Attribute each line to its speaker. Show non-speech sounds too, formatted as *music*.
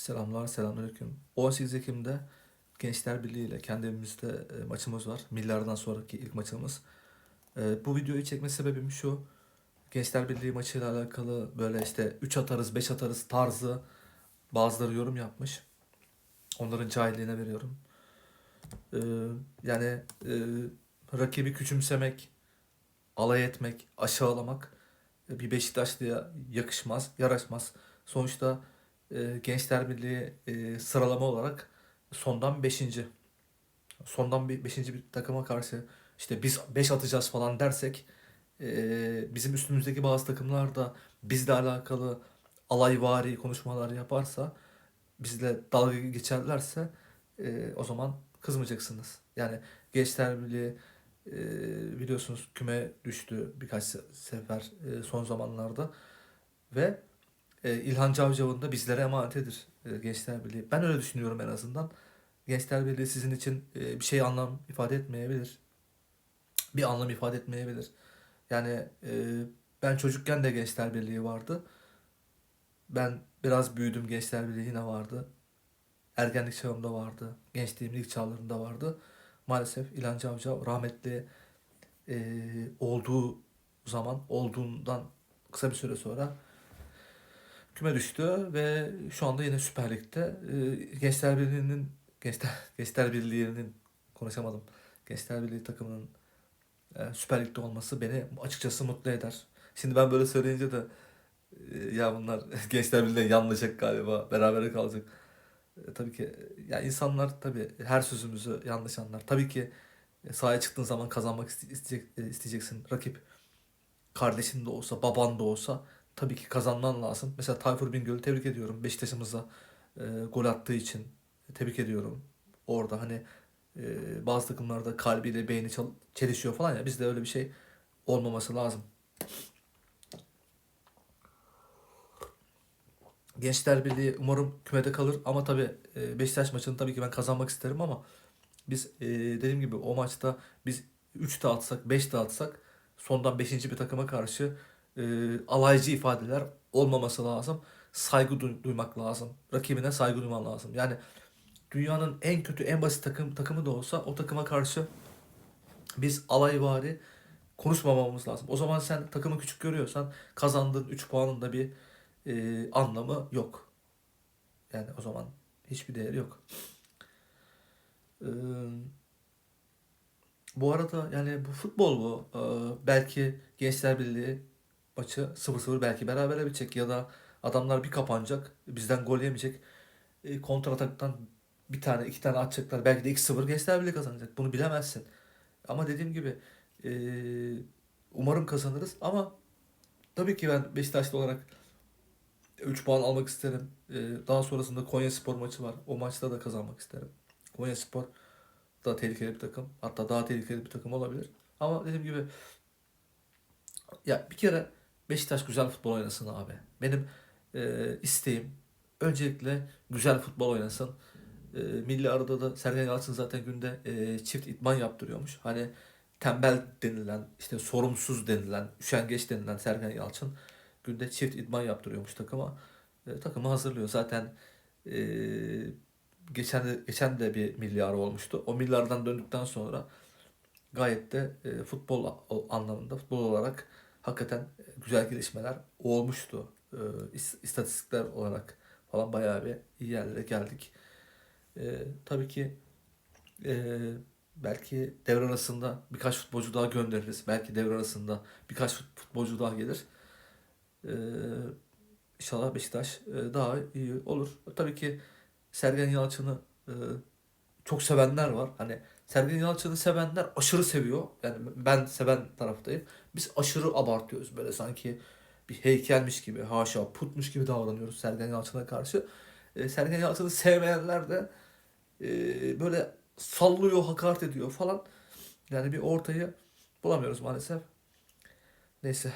Speaker 1: Selamlar, selamünaleyküm. 18 Ekim'de Gençler Birliği ile kendi evimizde e, maçımız var. Millardan sonraki ilk maçımız. E, bu videoyu çekme sebebim şu. Gençler Birliği maçıyla alakalı böyle işte 3 atarız, 5 atarız tarzı bazıları yorum yapmış. Onların cahilliğine veriyorum. E, yani rakibi küçümsemek, alay etmek, aşağılamak bir Beşiktaşlı'ya yakışmaz, yaraşmaz. Sonuçta e, Gençler Birliği e, sıralama olarak sondan 5. Sondan bir 5. bir takıma karşı işte biz 5 atacağız falan dersek e, bizim üstümüzdeki bazı takımlar da bizle alakalı alayvari konuşmalar yaparsa bizle dalga geçerlerse e, o zaman kızmayacaksınız. Yani Gençler Birliği biliyorsunuz küme düştü birkaç se- sefer son zamanlarda ve İlhan Cavcav'ın da bizlere emanetidir e, Gençler Birliği. Ben öyle düşünüyorum en azından. Gençler Birliği sizin için e, bir şey anlam ifade etmeyebilir. Bir anlam ifade etmeyebilir. Yani e, ben çocukken de Gençler Birliği vardı. Ben biraz büyüdüm Gençler Birliği yine vardı. Ergenlik çağımda vardı. Gençliğimin ilk çağlarında vardı. Maalesef İlhan Cavcav rahmetli e, olduğu zaman olduğundan kısa bir süre sonra küme düştü ve şu anda yine Süper Lig'de e, Gençler Birliği'nin Gençler, *laughs* Gençler Birliği'nin konuşamadım. Gençler Birliği takımının e, Süper Lig'de olması beni açıkçası mutlu eder. Şimdi ben böyle söyleyince de e, ya bunlar *laughs* Gençler Birliği'ne yanlayacak galiba. Berabere kalacak. E, tabii ki ya insanlar tabii her sözümüzü yanlış anlar. Tabii ki e, sahaya çıktığın zaman kazanmak iste- isteyecek, e, isteyeceksin. Rakip kardeşin de olsa, baban da olsa tabii ki kazanman lazım. Mesela Tayfur Bingöl'ü tebrik ediyorum. Beşiktaş'ımıza e, gol attığı için tebrik ediyorum. Orada hani e, bazı takımlarda kalbiyle beyni çelişiyor falan ya. Bizde öyle bir şey olmaması lazım. Gençler Birliği umarım kümede kalır ama tabii e, Beşiktaş maçını tabii ki ben kazanmak isterim ama biz e, dediğim gibi o maçta biz 3 de atsak 5 de atsak sondan 5. bir takıma karşı e, alaycı ifadeler olmaması lazım. Saygı duy- duymak lazım. Rakibine saygı duyman lazım. Yani dünyanın en kötü en basit takım takımı da olsa o takıma karşı biz alayvari konuşmamamız lazım. O zaman sen takımı küçük görüyorsan kazandığın 3 puanın da bir e, anlamı yok. Yani o zaman hiçbir değeri yok. Ee, bu arada yani bu futbol bu. Ee, belki Gençler Birliği maçı 0-0 belki berabere bitecek ya da adamlar bir kapanacak. Bizden gol yemeyecek. E, kontra ataktan bir tane iki tane atacaklar. Belki de 2-0 Gençler Birliği kazanacak. Bunu bilemezsin. Ama dediğim gibi e, umarım kazanırız ama tabii ki ben Beşiktaşlı olarak 3 puan almak isterim. E, daha sonrasında Konyaspor maçı var. O maçta da kazanmak isterim. Konyaspor da tehlikeli bir takım. Hatta daha tehlikeli bir takım olabilir. Ama dediğim gibi ya bir kere Beşiktaş güzel futbol oynasın abi. Benim e, isteğim öncelikle güzel futbol oynasın. E, Milli Arada da Sergen Yalçın zaten günde e, çift idman yaptırıyormuş. Hani tembel denilen, işte sorumsuz denilen, üşengeç denilen Sergen Yalçın günde çift idman yaptırıyormuş takıma. E, takımı hazırlıyor. Zaten e, geçen geçen de bir milli ara olmuştu. O milli aradan döndükten sonra gayet de e, futbol anlamında, futbol olarak hakikaten e, güzel gelişmeler olmuştu. E, is- istatistikler olarak falan bayağı bir iyi yerlere geldik. E, tabii ki belki devre arasında birkaç futbolcu daha göndeririz. Belki devre arasında birkaç fut- futbolcu daha gelir. E, inşallah Beşiktaş daha iyi olur. Tabii ki Sergen Yalçın'ı çok sevenler var. Hani Sergen Yalçın'ı sevenler aşırı seviyor. Yani ben seven taraftayım. Biz aşırı abartıyoruz böyle sanki bir heykelmiş gibi, haşa putmuş gibi davranıyoruz Sergen Yalçın'a karşı. E, Sergen Yalçın'ı sevmeyenler de e, böyle sallıyor, hakaret ediyor falan. Yani bir ortayı bulamıyoruz maalesef. Neyse